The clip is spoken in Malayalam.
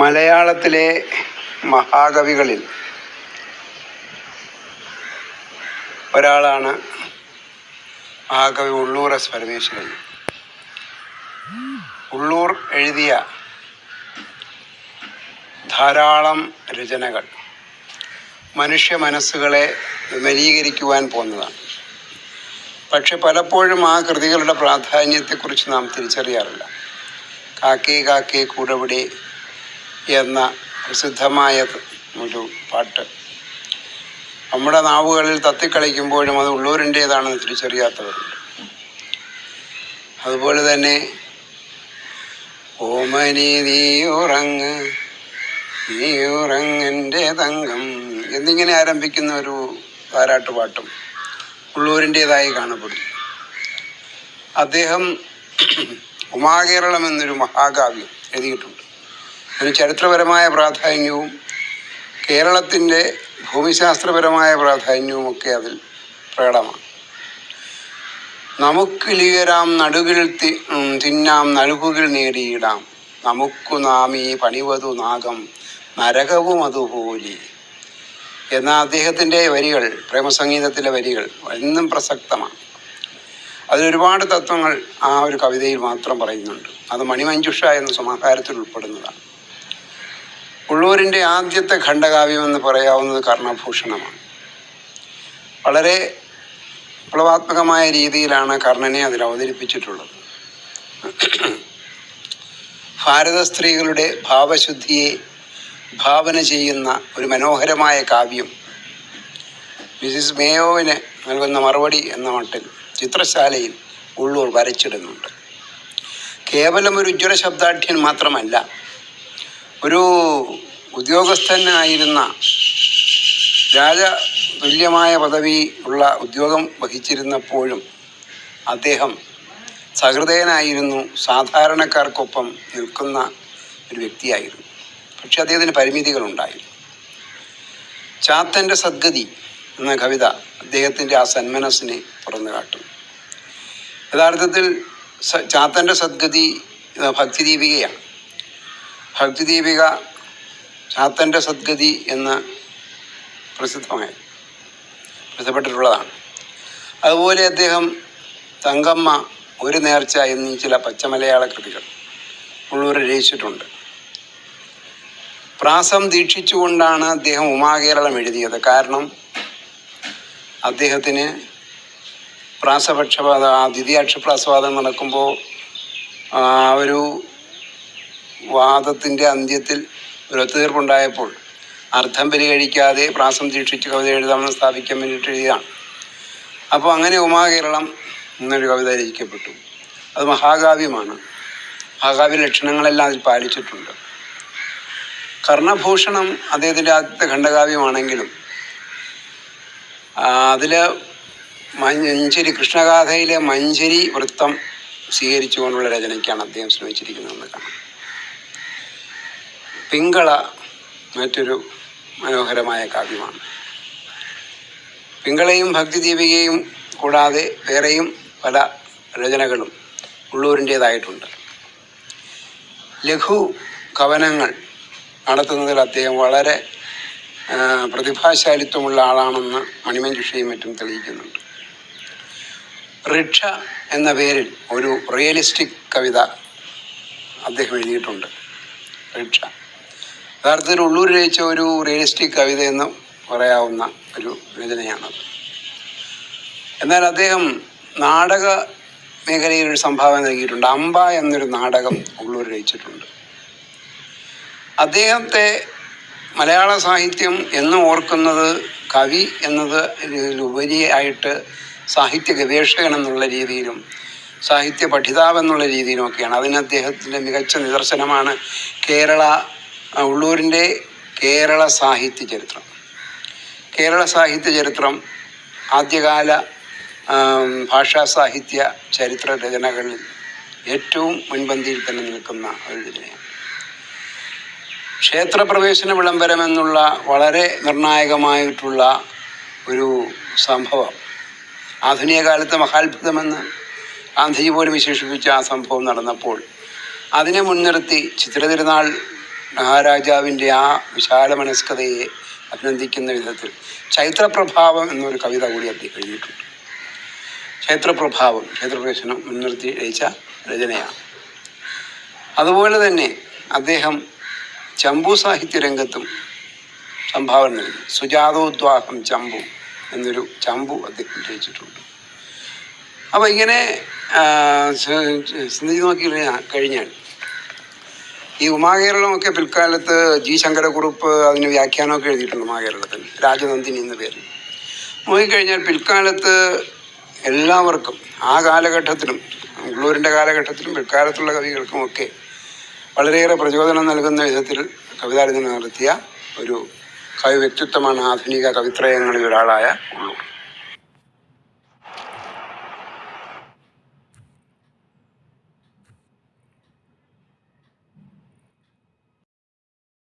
മലയാളത്തിലെ മഹാകവികളിൽ ഒരാളാണ് മഹാകവി ഉള്ളൂർ എസ് പരമേശ്വരൻ. ഉള്ളൂർ എഴുതിയ ധാരാളം രചനകൾ മനുഷ്യ മനസ്സുകളെ വിമലീകരിക്കുവാൻ പോകുന്നതാണ്. പക്ഷെ പലപ്പോഴും ആ കൃതികളുടെ പ്രാധാന്യത്തെക്കുറിച്ച് നാം തിരിച്ചറിയാറില്ല. കാക്കേ കാക്കേ കൂടവിടെ എന്ന പ്രസിദ്ധമായ ഒരു പാട്ട്. നമ്മുടെ നാവുകളിൽ തത്തിക്കളിക്കുമ്പോഴും അത് ഉള്ളൂരിന്റേതാണെന്ന് തിരിച്ചറിയാത്തവരുണ്ട്. അതുപോലെ തന്നെ ഓമനി നീ ഉറങ്ങ് നീ തങ്കം എന്നിങ്ങനെ ആരംഭിക്കുന്ന ഒരു താരാട്ടുപാട്ടും ഉള്ളൂരിന്റേതായി കാണപ്പെടുന്നു. അദ്ദേഹം ഉമാകേരളം എന്നൊരു മഹാകാവ്യം എഴുതിയിട്ടുണ്ട്. അതിന് ചരിത്രപരമായ പ്രാധാന്യവും കേരളത്തിന്റെ ഭൂമിശാസ്ത്രപരമായ പ്രാധാന്യവും ഒക്കെ അതിൽ പ്രകടമാണ്. നമുക്കിലിയരാം നടുകിൽ തി തിന്നാം നൽകുകിൽ നേടിയിടാം. നമുക്കു നാം ഈ പണിവതു നാഗം നരകവും അതുപോലെ. എന്ന അദ്ദേഹത്തിന്റെ വരികൾ പ്രേമസംഗീതത്തിലെ വരികൾ എന്നും പ്രസക്തമാണ്. അതിലൊരുപാട് തത്വങ്ങൾ ആ ഒരു കവിതയിൽ മാത്രം പറയുന്നുണ്ട്. അത് മണിമഞ്ജുഷ എന്ന സമാഹാരത്തിൽ ഉൾപ്പെടുന്നതാണ്. ഉള്ളൂരിന്റെ ആദ്യത്തെ ഖണ്ഡകാവ്യം എന്ന് പറയാവുന്നത് കർണഭൂഷണമാണ്. വളരെ വിപ്ലവാത്മകമായ രീതിയിലാണ് കർണനെ അതിൽ അവതരിപ്പിച്ചിട്ടുള്ളത്. ഭാരത സ്ത്രീകളുടെ ഭാവശുദ്ധിയെ ഭാവന ചെയ്യുന്ന ഒരു മനോഹരമായ കാവ്യം മിസിസ് മേയോവിന് നൽകുന്ന മറുപടി എന്ന മട്ടിൽ ചിത്രശാലയിൽ ഉള്ളൂർ വരച്ചിടുന്നുണ്ട്. കേവലം ഒരു ഉജ്ജ്വല ശബ്ദാഠ്യൻ മാത്രമല്ല ഒരു ഉദ്യോഗസ്ഥനായിരുന്ന രാജ തുല്യമായ പദവി ഉള്ള ഉദ്യോഗം വഹിച്ചിരുന്നപ്പോഴും അദ്ദേഹം സഹൃദയനായിരുന്നു. സാധാരണക്കാർക്കൊപ്പം നിൽക്കുന്ന ഒരു വ്യക്തിയായിരുന്നു. പക്ഷെ അദ്ദേഹത്തിന് പരിമിതികളുണ്ടായിരുന്നു. ചാത്തന്റെ സദ്ഗതി എന്ന കവിത അദ്ദേഹത്തിന്റെ ആ സന്മനസ്സിനെ തുറന്നു കാട്ടും യഥാർത്ഥത്തിൽ ചാത്തന്റെ സദ്ഗതി ഭക്തിദീപികയാണ്. ഭക്തിദീപിക ചാത്തന്റെ സദ്ഗതി എന്ന് പ്രസിദ്ധമായി പ്രസിദ്ധപ്പെട്ടിട്ടുള്ളതാണ്. അതുപോലെ അദ്ദേഹം തങ്കമ്മ ഒരു നേർച്ച എന്നീ ചില പച്ചമലയാള കൃതികൾ ഉള്ളൂർ രചിച്ചിട്ടുണ്ട്. പ്രാസം ദീക്ഷിച്ചുകൊണ്ടാണ് അദ്ദേഹം ഉമാകേരളം എഴുതിയത്. കാരണം അദ്ദേഹത്തിന് പ്രാസപക്ഷപാത ദ്വിതീയാക്ഷപ്രാസവാദം നടക്കുമ്പോൾ ആ ഒരു വാദത്തിന്റെ അന്ത്യത്തിൽ ഒരു ഒത്തുതീർപ്പുണ്ടായപ്പോൾ അർത്ഥം പരിഹരിക്കാതെ പ്രാസം ദീക്ഷിച്ച് കവിത എഴുതാമെന്ന് സ്ഥാപിക്കാൻ വേണ്ടിയിട്ട് എഴുതിയതാണ്. അപ്പോൾ അങ്ങനെ ഉമാകേരളം എന്നൊരു കവിത രചിക്കപ്പെട്ടു. അത് മഹാകാവ്യമാണ്. മഹാകാവ്യ ലക്ഷണങ്ങളെല്ലാം അതിൽ പാലിച്ചിട്ടുണ്ട്. കർണഭൂഷണം അദ്ദേഹത്തിന്റെ ആദ്യത്തെ ഖണ്ഡകാവ്യമാണെങ്കിലും അതിൽ മഞ്ചരി കൃഷ്ണഗാഥയിലെ മഞ്ചരി വൃത്തം സ്വീകരിച്ചുകൊണ്ടുള്ള രചനയ്ക്കാണ് അദ്ദേഹം ശ്രമിച്ചിരിക്കുന്നതെന്ന് കാണാം. പിങ്കള മറ്റൊരു മനോഹരമായ കാവ്യമാണ്. പിങ്കളയും ഭക്തിദീപികയും കൂടാതെ വേറെയും പല രചനകളും ഉള്ളൂരിന്റേതായിട്ടുണ്ട് ലഘു കവനങ്ങൾ നടത്തുന്നതിൽ അദ്ദേഹം വളരെ പ്രതിഭാശാലിത്വമുള്ള ആളാണെന്ന് മണിമഞ്ജുഷയും മറ്റും തെളിയിക്കുന്നുണ്ട്. റിക്ഷ എന്ന പേരിൽ ഒരു റിയലിസ്റ്റിക് കവിത അദ്ദേഹം എഴുതിയിട്ടുണ്ട്. റിക്ഷ. യഥാർത്ഥത്തിൽ ഉള്ളൂർ രചിച്ച ഒരു റിയലിസ്റ്റിക് കവിത എന്ന് പറയാവുന്ന ഒരു രചനയാണത് എന്നാൽ അദ്ദേഹം നാടക മേഖലയിൽ ഒരു സംഭാവന നൽകിയിട്ടുണ്ട്. അമ്പ എന്നൊരു നാടകം ഉള്ളൂർ രചിച്ചിട്ടുണ്ട്. അദ്ദേഹത്തെ മലയാള സാഹിത്യം എന്ന് ഓർക്കുന്നത് കവി എന്നത് ഉപരിയായിട്ട് സാഹിത്യ ഗവേഷകൻ എന്നുള്ള രീതിയിലും സാഹിത്യ പഠിതാവ് എന്നുള്ള രീതിയിലുമൊക്കെയാണ്. അതിന് അദ്ദേഹത്തിന്റെ മികച്ച നിദർശനമാണ് കേരള ഉള്ളൂരിന്റെ കേരള സാഹിത്യ ചരിത്രം. കേരള സാഹിത്യ ചരിത്രം ആദ്യകാല ഭാഷാ സാഹിത്യ ചരിത്ര രചനകളിൽ ഏറ്റവും മുൻപന്തിയിൽ തന്നെ നിൽക്കുന്ന ഒരു രചനയാണ്. ക്ഷേത്രപ്രവേശന വിളംബരം എന്നുള്ള വളരെ നിർണായകമായിട്ടുള്ള ഒരു സംഭവം. ആധുനിക കാലത്ത് മഹാത്ഭുതമെന്ന് ഗാന്ധിജി പോലും വിശേഷിപ്പിച്ച ആ സംഭവം നടന്നപ്പോൾ അതിനെ മുൻനിർത്തി ചിത്രതിരുനാൾ മഹാരാജാവിന്റെ ആ വിശാല മനസ്കതയെ അഭിനന്ദിക്കുന്ന വിധത്തിൽ ചൈത്രപ്രഭാവം എന്നൊരു കവിത കൂടി അദ്ദേഹം എഴുതിയിട്ടുണ്ട് ക്ഷേത്രപ്രഭാവം ക്ഷേത്രപ്രവേശനം മുൻനിർത്തി രചിച്ച രചനയാണ് അതുപോലെ തന്നെ അദ്ദേഹം ചമ്പു സാഹിത്യ രംഗത്തും സംഭാവന നൽകി സുജാതോദ്വാഹം ചമ്പു എന്നൊരു ചമ്പു അദ്ദേഹം രചിച്ചിട്ടുണ്ട് അപ്പോൾ ഇങ്ങനെ ചിന്തിച്ച് നോക്കി കഴിഞ്ഞാൽ ഈ ഉമാകേരളമൊക്കെ പിൽക്കാലത്ത് ജി ശങ്കരക്കുറുപ്പ് അതിന് വ്യാഖ്യാനമൊക്കെ എഴുതിയിട്ടുണ്ട് ഉമാകേരളത്തിൽ. രാജനന്ദിനി എന്ന പേരിൽ. നോക്കിക്കഴിഞ്ഞാൽ പിൽക്കാലത്ത് എല്ലാവർക്കും ആ കാലഘട്ടത്തിലും ഉള്ളൂരിന്റെ കാലഘട്ടത്തിലും പിൽക്കാലത്തുള്ള കവികൾക്കുമൊക്കെ വളരെയേറെ പ്രചോദനം നൽകുന്ന വിധത്തിൽ കവിതാരചന നടത്തിയ ഒരു കവി വ്യക്തിത്വമാണ് ആധുനിക കവിത്രയങ്ങളിൽ ഒരാളായ ഉള്ളൂർ.